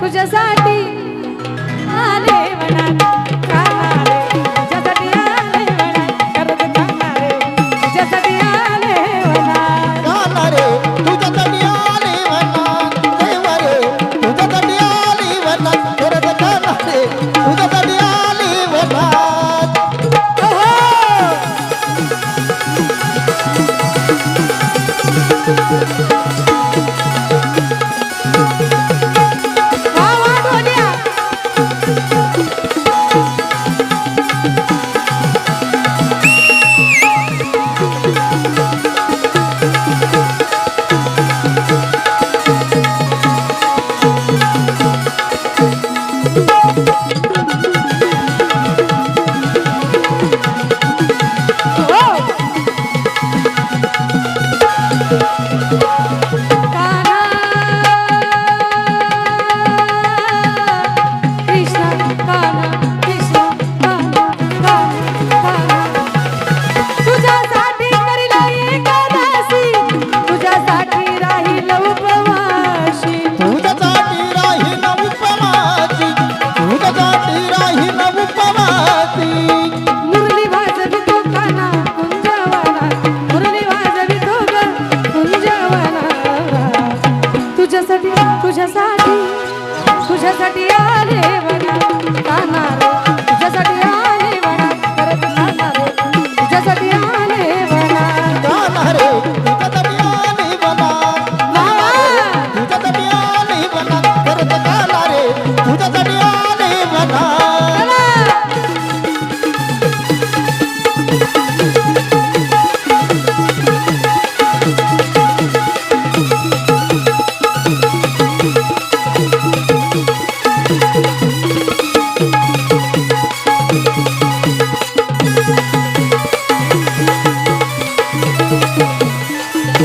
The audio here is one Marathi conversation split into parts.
तुझ्यासाठी आले मनात कशासाठी आले बघा. काना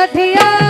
सठिया